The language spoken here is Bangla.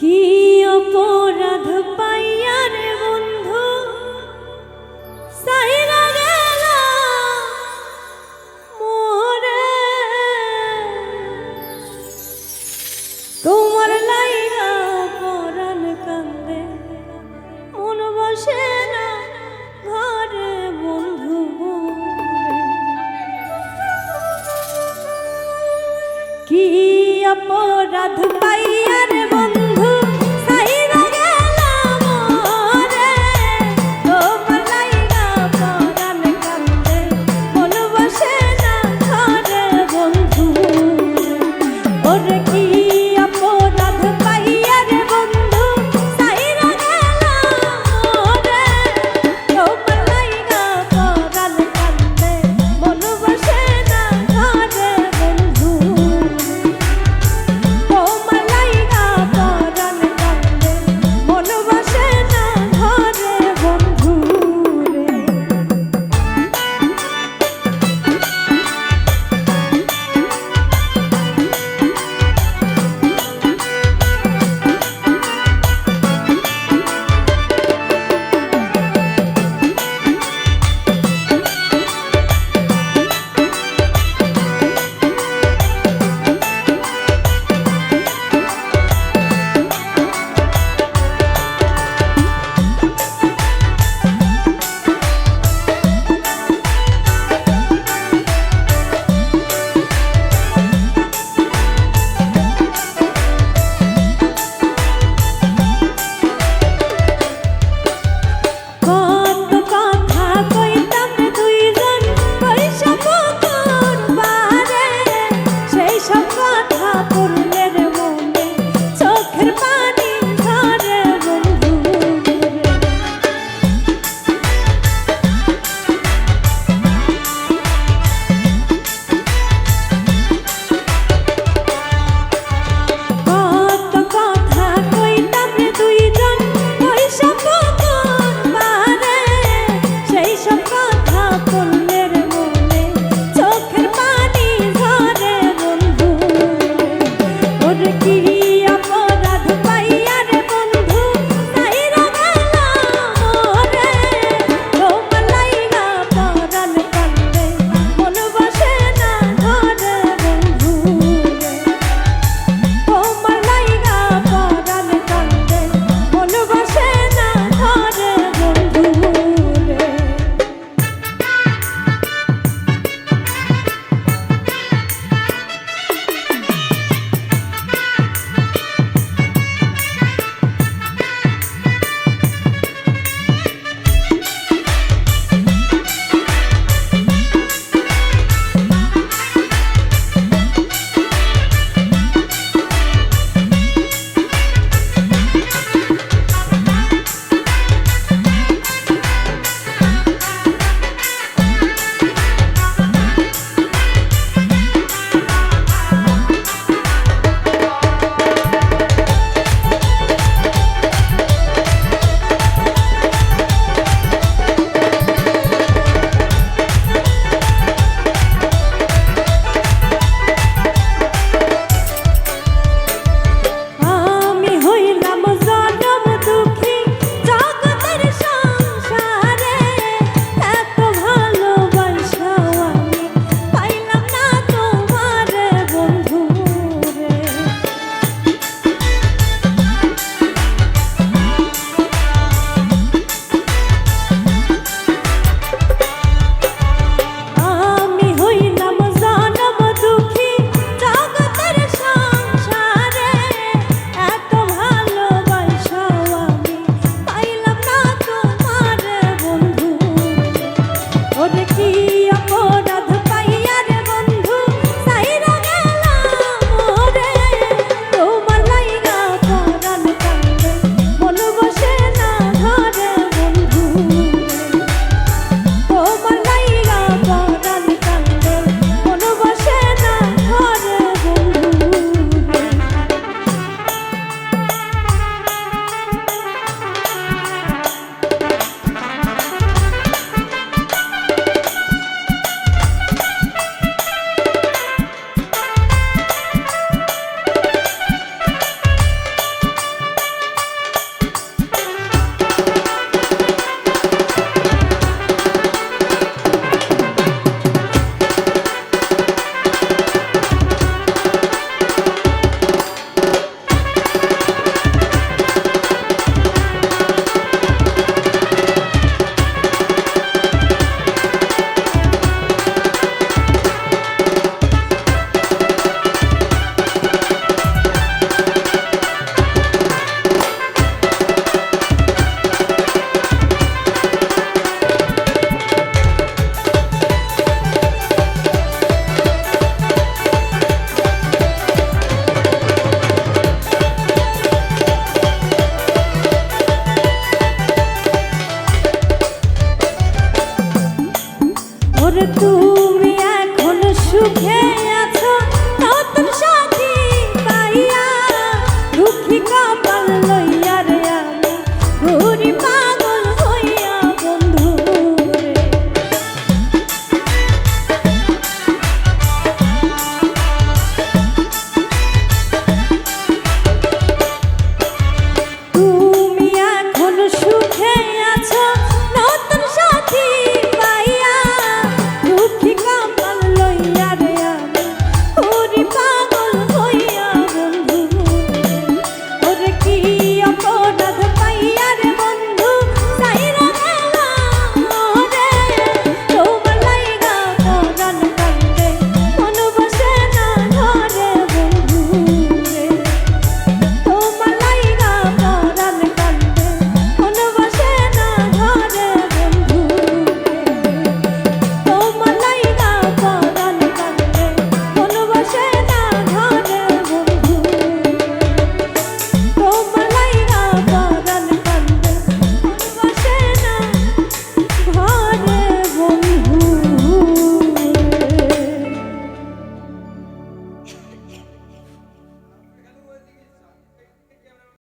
কি অপরাধ পাইয়া রে বন্ধু তোমার লাইরা পরাণ কান্দে, মন বসে না ঘরে বন্ধু কি অপরাধ পাইয়া রে